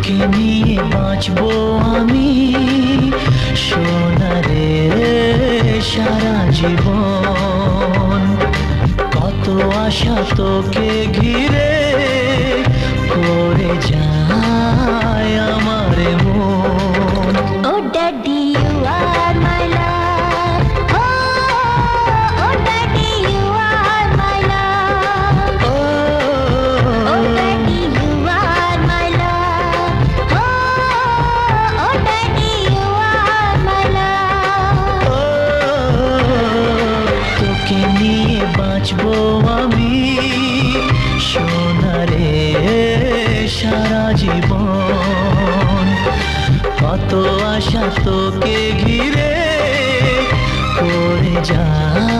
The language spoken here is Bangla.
তোকে নিয়ে বাঁচবো আমি। সোনারে সারা জীবন। কত আশা তোকে ঘিরে বাঁচবো আমি। সোনারে সারা জীবন। কত আশা তোকে ঘিরে করে যা।